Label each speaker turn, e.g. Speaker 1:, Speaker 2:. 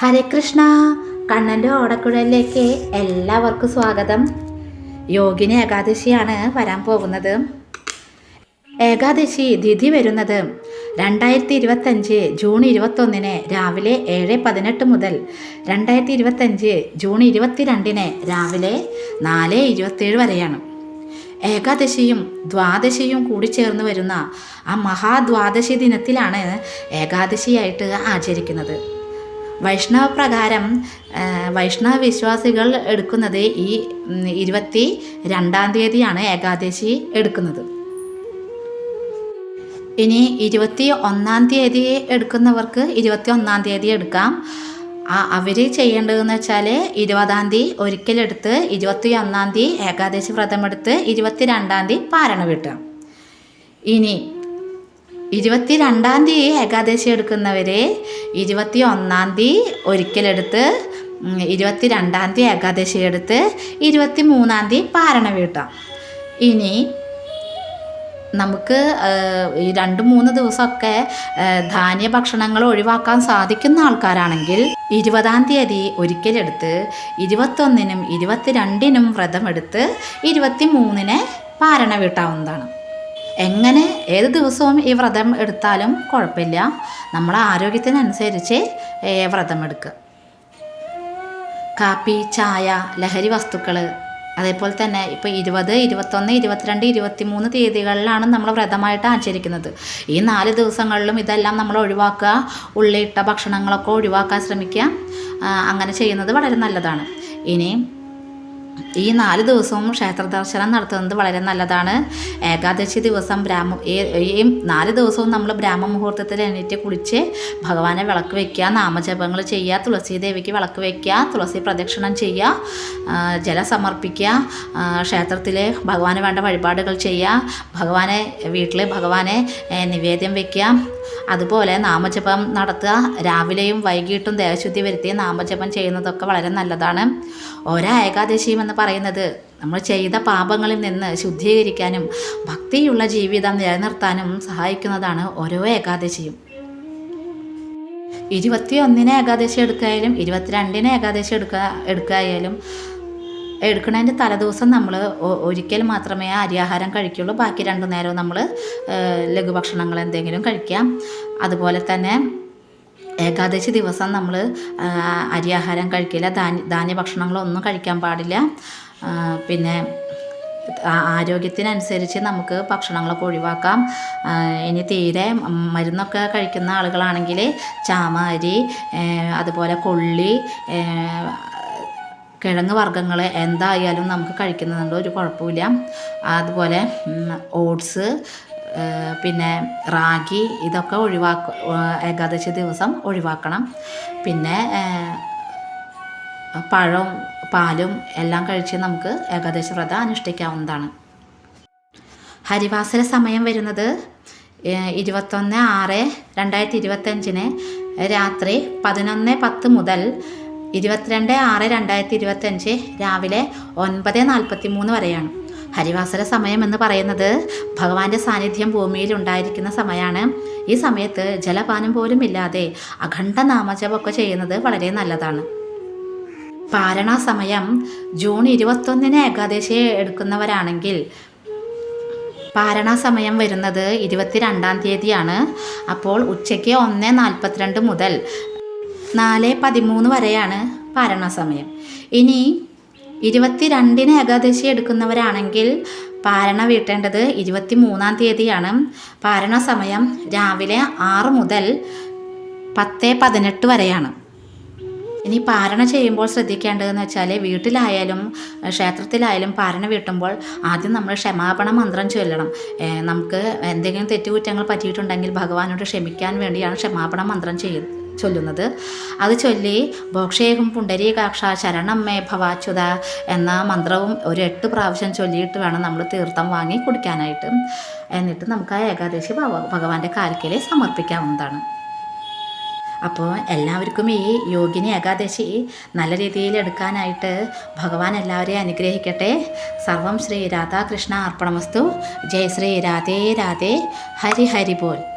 Speaker 1: ഹരേ കൃഷ്ണ കണ്ണന്റെ ഓടക്കുഴലിലേക്ക് എല്ലാവർക്കും സ്വാഗതം. യോഗിനി ഏകാദശിയാണ് വരാൻ പോകുന്നത്. ഏകാദശി തിഥി വരുന്നത് രണ്ടായിരത്തി ഇരുപത്തഞ്ച് ജൂൺ ഇരുപത്തൊന്നിന് രാവിലെ ഏഴ് പതിനെട്ട് മുതൽ രണ്ടായിരത്തി ഇരുപത്തഞ്ച് ജൂൺ ഇരുപത്തിരണ്ടിന് രാവിലെ നാല് ഇരുപത്തേഴ് വരെയാണ്. ഏകാദശിയും ദ്വാദശിയും കൂടി ചേർന്ന് വരുന്ന ആ മഹാദ്വാദശി ദിനത്തിലാണ് ഏകാദശിയായിട്ട് ആചരിക്കുന്നത്. വൈഷ്ണവ പ്രകാരം വൈഷ്ണവ വിശ്വാസികൾ എടുക്കുന്നത് ഈ ഇരുപത്തി രണ്ടാം തീയതിയാണ് ഏകാദശി എടുക്കുന്നത്. ഇനി ഇരുപത്തി ഒന്നാം തീയതി എടുക്കുന്നവർക്ക് ഇരുപത്തി ഒന്നാം തീയതി എടുക്കാം. അവർ ചെയ്യേണ്ടതെന്ന് വെച്ചാൽ ഇരുപതാം തീയതി ഒരിക്കലെടുത്ത് ഇരുപത്തി ഒന്നാം തീയതി ഏകാദശി വ്രതമെടുത്ത് ഇരുപത്തി രണ്ടാം തീയതി പാരണ കിട്ടുക ഇനി ഇരുപത്തി രണ്ടാം തീയതി ഏകാദശി എടുക്കുന്നവർ ഇരുപത്തി ഒന്നാം തീയതി ഒരിക്കലെടുത്ത് ഇരുപത്തി രണ്ടാം തീയതി ഏകാദശി എടുത്ത് ഇരുപത്തി മൂന്നാം തീയതി പാരണ വീട്ടാം. ഇനി നമുക്ക് ഈ രണ്ട് മൂന്ന് ദിവസമൊക്കെ ധാന്യ ഭക്ഷണങ്ങൾ ഒഴിവാക്കാൻ സാധിക്കുന്ന ആൾക്കാരാണെങ്കിൽ ഇരുപതാം തീയതി ഒരിക്കലെടുത്ത് ഇരുപത്തൊന്നിനും ഇരുപത്തിരണ്ടിനും വ്രതമെടുത്ത് ഇരുപത്തി മൂന്നിന് പാരണ വീട്ടാവുന്നതാണ്. എങ്ങനെ ഏത് ദിവസവും ഈ വ്രതം എടുത്താലും കുഴപ്പമില്ല. നമ്മളെ ആരോഗ്യത്തിനനുസരിച്ച് വ്രതം എടുക്കുക. കാപ്പി ചായ ലഹരി വസ്തുക്കൾ അതേപോലെ തന്നെ ഇപ്പോൾ ഇരുപത് ഇരുപത്തൊന്ന് ഇരുപത്തിരണ്ട് ഇരുപത്തിമൂന്ന് തീയതികളിലാണ് നമ്മൾ വ്രതമായിട്ട് ആചരിക്കുന്നത്. ഈ നാല് ദിവസങ്ങളിലും ഇതെല്ലാം നമ്മൾ ഒഴിവാക്കുക ഉള്ളിയിട്ട ഭക്ഷണങ്ങളൊക്കെ ഒഴിവാക്കാൻ ശ്രമിക്കുക അങ്ങനെ ചെയ്യുന്നത് വളരെ നല്ലതാണ്. ഇനി ഈ നാല് ദിവസവും ക്ഷേത്ര ദർശനം നടത്തുന്നത് വളരെ നല്ലതാണ്. ഏകാദശി ദിവസം ബ്രാഹ്മ ഈ നാല് ദിവസവും നമ്മൾ ബ്രാഹ്മ മുഹൂർത്തത്തിൽ എണീറ്റ് കുളിച്ച് ഭഗവാനെ വിളക്ക് വയ്ക്കുക നാമജപങ്ങൾ ചെയ്യുക തുളസി ദേവിക്ക് വിളക്ക് വയ്ക്കുക തുളസി പ്രദക്ഷിണം ചെയ്യുക ജല സമർപ്പിക്കുക ക്ഷേത്രത്തിൽ ഭഗവാന് വേണ്ട വഴിപാടുകൾ ചെയ്യുക ഭഗവാനെ വീട്ടിൽ ഭഗവാനെ നിവേദ്യം വയ്ക്കുക അതുപോലെ നാമജപം നടത്തുക. രാവിലെയും വൈകിട്ടും ദേവശുദ്ധി വരുത്തി നാമജപം ചെയ്യുന്നതൊക്കെ വളരെ നല്ലതാണ്. ഓരോ ഏകാദശിയും എന്ന് പറയുന്നത് നമ്മൾ ചെയ്ത പാപങ്ങളിൽ നിന്ന് ശുദ്ധീകരിക്കാനും ഭക്തിയുള്ള ജീവിതം നിലനിർത്താനും സഹായിക്കുന്നതാണ് ഓരോ ഏകാദശിയും. ഇരുപത്തി ഒന്നിന് ഏകാദശി എടുക്കായാലും ഇരുപത്തിരണ്ടിന് ഏകാദശി എടുക്കുക എടുക്കായാലും എടുക്കുന്നതിന്റെ തലേദിവസം നമ്മൾ ഒരിക്കൽ മാത്രമേ അരിയാഹാരം കഴിക്കുള്ളൂ. ബാക്കി രണ്ടു നേരവും നമ്മൾ ലഘുഭക്ഷണങ്ങൾ എന്തെങ്കിലും കഴിക്കാം. അതുപോലെ തന്നെ ഏകാദശി ദിവസം നമ്മൾ അരിയാഹാരം കഴിക്കില്ല. ധാന്യ ധാന്യഭക്ഷണങ്ങളൊന്നും കഴിക്കാൻ പാടില്ല. പിന്നെ ആരോഗ്യത്തിനനുസരിച്ച് നമുക്ക് ഭക്ഷണങ്ങളൊക്കെ ഒഴിവാക്കാം. ഇനി തീരെ മരുന്നൊക്കെ കഴിക്കുന്ന ആളുകളാണെങ്കിൽ ചാമ അരി അതുപോലെ കൊള്ളി കിഴങ്ങ് വർഗങ്ങൾ എന്തായാലും നമുക്ക് കഴിക്കുന്നതുകൊണ്ട് ഒരു കുഴപ്പമില്ല. അതുപോലെ ഓട്സ് പിന്നെ റാഗി ഇതൊക്കെ ഒഴിവാക്ക ഏകാദശി ദിവസം ഒഴിവാക്കണം. പിന്നെ പഴവും പാലും എല്ലാം കഴിച്ച് നമുക്ക് ഏകാദശി വ്രതം അനുഷ്ഠിക്കാവുന്നതാണ്. ഹരിവാസര സമയം വരുന്നത് ഇരുപത്തൊന്ന് ആറ് രണ്ടായിരത്തി ഇരുപത്തഞ്ചിന് രാത്രി പതിനൊന്ന് പത്ത് മുതൽ ഇരുപത്തിരണ്ട് ആറ് രണ്ടായിരത്തി ഇരുപത്തഞ്ച് രാവിലെ ഒൻപത് നാൽപ്പത്തി മൂന്ന് വരെയാണ്. ഹരിവാസര സമയം എന്ന് പറയുന്നത് ഭഗവാന്റെ സാന്നിധ്യം ഭൂമിയിൽ ഉണ്ടായിരിക്കുന്ന സമയമാണ് ഈ സമയത്ത് ജലപാനം പോലും ഇല്ലാതെ അഖണ്ഡ നാമജപമൊക്കെ ചെയ്യുന്നത് വളരെ നല്ലതാണ്. പാരണ സമയം ജൂൺ ഇരുപത്തൊന്നിന് ഏകാദശി എടുക്കുന്നവരാണെങ്കിൽ പാരണ സമയം വരുന്നത് ഇരുപത്തിരണ്ടാം തീയതിയാണ്. അപ്പോൾ ഉച്ചയ്ക്ക് ഒന്ന് നാൽപ്പത്തിരണ്ട് മുതൽ നാല് പതിമൂന്ന് വരെയാണ് പാരണ സമയം ഇനി ഇരുപത്തിരണ്ടിന് ഏകാദശി എടുക്കുന്നവരാണെങ്കിൽ പാരണ വീട്ടേണ്ടത് ഇരുപത്തി മൂന്നാം തീയതിയാണ്. പാരണ സമയം രാവിലെ ആറ് മുതൽ പത്ത് പതിനെട്ട് വരെയാണ്. ഇനി പാരണ ചെയ്യുമ്പോൾ ശ്രദ്ധിക്കേണ്ടതെന്ന് വെച്ചാൽ വീട്ടിലായാലും ക്ഷേത്രത്തിലായാലും പാരണ വീട്ടുമ്പോൾ ആദ്യം നമ്മൾ ക്ഷമാപണ മന്ത്രം ചൊല്ലണം. നമുക്ക് എന്തെങ്കിലും തെറ്റുകുറ്റങ്ങൾ പറ്റിയിട്ടുണ്ടെങ്കിൽ ഭഗവാനോട് ക്ഷമിക്കാൻ വേണ്ടിയാണ് ക്ഷമാപണ മന്ത്രം ചെയ്യുന്നത് ചൊല്ലുന്നത്. അത് ചൊല്ലി ഭോക്ഷേഹം പുണ്ടരീകാക്ഷ ശരണമ്മേ ഭവാച്യുത എന്ന മന്ത്രവും ഒരു എട്ട് പ്രാവശ്യം ചൊല്ലിയിട്ട് വേണം നമ്മൾ തീർത്ഥം വാങ്ങി കുടിക്കാനായിട്ട്. എന്നിട്ട് നമുക്ക് ആ ഏകാദശി ഭഗ- ഭഗവാന്റെ കാൽക്കൽ സമർപ്പിക്കാവുന്നതാണ്. അപ്പോൾ എല്ലാവർക്കും ഈ യോഗിനി ഏകാദശി നല്ല രീതിയിൽ എടുക്കാനായിട്ട് ഭഗവാൻ എല്ലാവരെയും അനുഗ്രഹിക്കട്ടെ. സർവം ശ്രീ രാധാകൃഷ്ണ അർപ്പണമസ്തു. ജയ ശ്രീ രാധേ രാധേ. ഹരി ഹരി ബോൽ.